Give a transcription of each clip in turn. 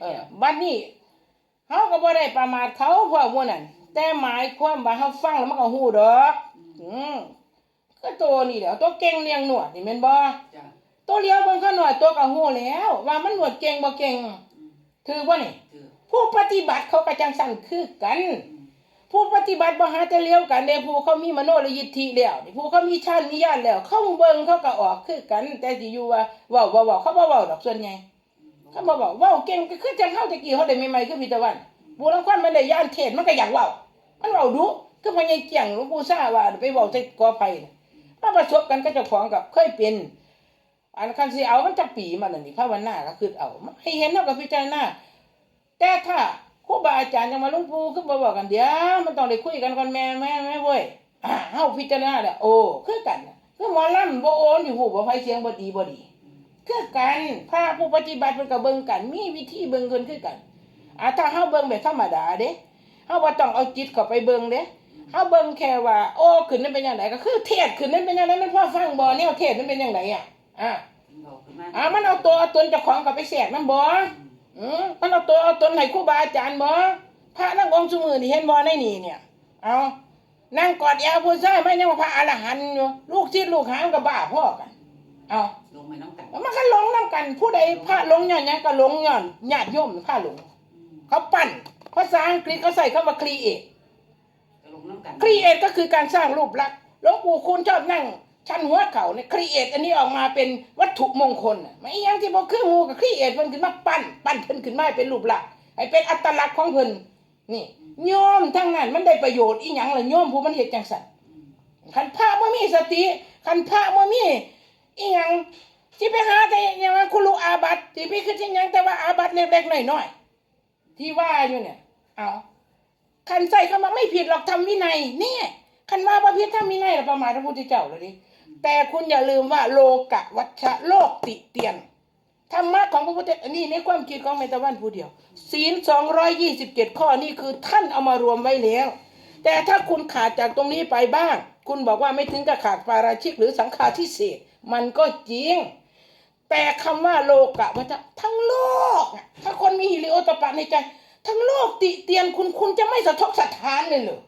เออบัดนี้เฮาก็บ่ได้ประมาทเขาเพราะว่านั่นแต่หมายความว่าเฮาฟังแล้วมันก็ฮู้ดอกอืมก็ตัวนี่แหล้วตัวเก่งเลี้ยงหนวดนี่แม่นบ่จ้ะตัวเลี้ยวเบิ่งเขาหน่อยตัวก็ฮู้แล้ว ว่ามันหนวดเก่งบ่เก่งถือบ่นี่คือผู้ปฏิบัติเขาก็จังสั่นคือกันอืมผู้ปฏิบัติบ่หาแต่เลี้ยวกันเด้ผู้เขามีมโนยิทธิแล้วนี่ผู้เขามีฌานมีญาณแล้ว เขาเบิ่งเขาก็ออกคือกัน แต่สิอยู่ว่าเว้าบ่เว้าเขาบ่เว้าดอกส่วนใหญ่ เขาบอกว่าเว้าเก่งก็คือจังเฮาตะกี้เฮาได้ใหม่คือพิตะวันบูรังควันมันได้ย่านเทศมันก็อยากเว้ามันเว้าดุคือพญายเกี่ยงหลวงปู่ซ่าว่าไปเว้าใส่กอไผ่น่ะมาประสบกันกับเจ้าของกับเคยเป็น อันคันสิเอามันจะปีมันน่ะนี่ภาวนาก็คือเอาให้เห็นเฮาก็พิจารณาแต่ถ้าครูบาอาจารย์ยังมาหลวงปู่คือบ่บอกกันเดี๋ยวมันต้องได้คุยกันก่อนแม่แม่แม่เว้ยอ่าเฮาพิจารณาแล้วโอ้คือกันน่ะคือหมอลำบ่โอนอยู่หูบ่ไฟเสียงบ่ดีบ่ดี คือกันพระผู้ปฏิบัติมันก็เบิ่งกัน มีวิธีเบิ่งคนคือกันอ่าถ้าเฮาเบิ่งแบบธรรมดาเด้เฮาบ่ต้องเอาจิตเข้าไปเบิ่งเด้เฮาเบิ่งแค่ว่า โอ้ขึ้นนั้นเป็นจังไดก็คือเทศขึ้นนั้นเป็นจังไดมันพอฟังบ่แนวเทศมันเป็นจังไดอะอ่าอ่ามันเอาตัวเอาตนเจ้าของเข้าไปแทรกนำบ่อืมอืมมันเอาตัวเอาตนให้ครูบาอาจารย์บ่พระนั่งองค์ซุมือนี่เห็นบ่ในนี่เนี่ย เอานั่งกอดแอวผู้ชายไม่ยังว่าพระอรหันต์อยู่ลูกศิษย์ลูกหาก็บ้าพ่อกัน เอาลงไปน้องกันแล้วมันก็หลงน้ำกัน ผู้ใดพระหลงย้อนหยังก็หลงย้อนญาติโยมพระหลง อืมเขาปั่นภาษาอังกฤษเขาใส่คำว่าครีเอทก็ลงน้องกันครีเอทก็คือการสร้างรูปลักษณ์หลวงปู่คุณชอบนั่ง ชันหัวเข่าเนี่ยครีเอทอันนี้ออกมาเป็นวัตถุมงคลน่ะไม่อยังที่บอกคืองูกับครีเอทมันขึ้นมาปั้นปั้นเพิ่นขึ้นมาให้เป็นรูปลักษณ์ให้เป็นอัตลักษณ์ของเพิ่นนี่โยมทั้งนั้นมันได้ประโยชน์อีหยังล่ะโยมผู้มันเฮ็ดจังซั่น อืมคันพระบ่มีสติคันพระบ่มี อีหยังสิไปหาแต่อยังว่าคุณลูกอาบัติสิไปคือที่หยังแต่ว่าอาบัตเล็กๆน้อยๆที่ว่าอยู่เนี่ย เอาคันใส่คำว่าไม่ผิดหรอกทำวินัยนี่คันว่าบ่ผิดทำวินัยแล้วประมาทพระพุทธเจ้าเลยดิแต่คุณอย่าลืมว่าโลกะวัชะโลกติเตียนธรรมะของพระพุทธนนี้ในความคิดของเมตาวันผู้เดียว ศีล227ข้อนี่คือท่านเอามารวมไว้แล้ว แต่ถ้าคุณขาดจากตรงนี้ไปบ้าง คุณบอกว่าไม่ถึงกับขาดปาราชิกหรือสังฆาทิเศษ มันก็จริง แต่คำว่าโลกะวัฏทั้งโลกอะถ้าคนมีฮิริโอตปะในใจ ทั้งโลกติเตียนคุณคุณจะไม่สะทกสะท้านเลยเหรอ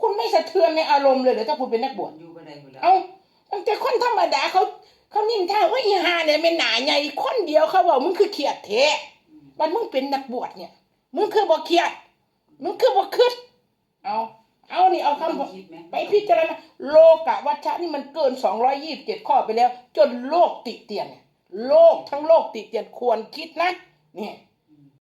คุณไม่สะเทือนในอารมณ์เลยเหรอถ้าคุณเป็นนักบวชอยู่บ่ได้พุ่นแล้วเอาตั้งแต่คนธรรมดาเขาเขานินทาว่าอีหาเนี่ยเป็นหนาใหญ่คนเดียวเขาบอกมึงคือเขียดเทะบัดมึงเป็นนักบวชเนี่ย มึงคือบ่เขียด มึงคือบ่คืด ไหมไปพิจารณาโลกะวัชชะนี่มันเกิน227ข้อไปแล้ว จนโลกติเตียนเนี่ยโลกทั้งโลกติเตียนควรคิดนะเนี่ย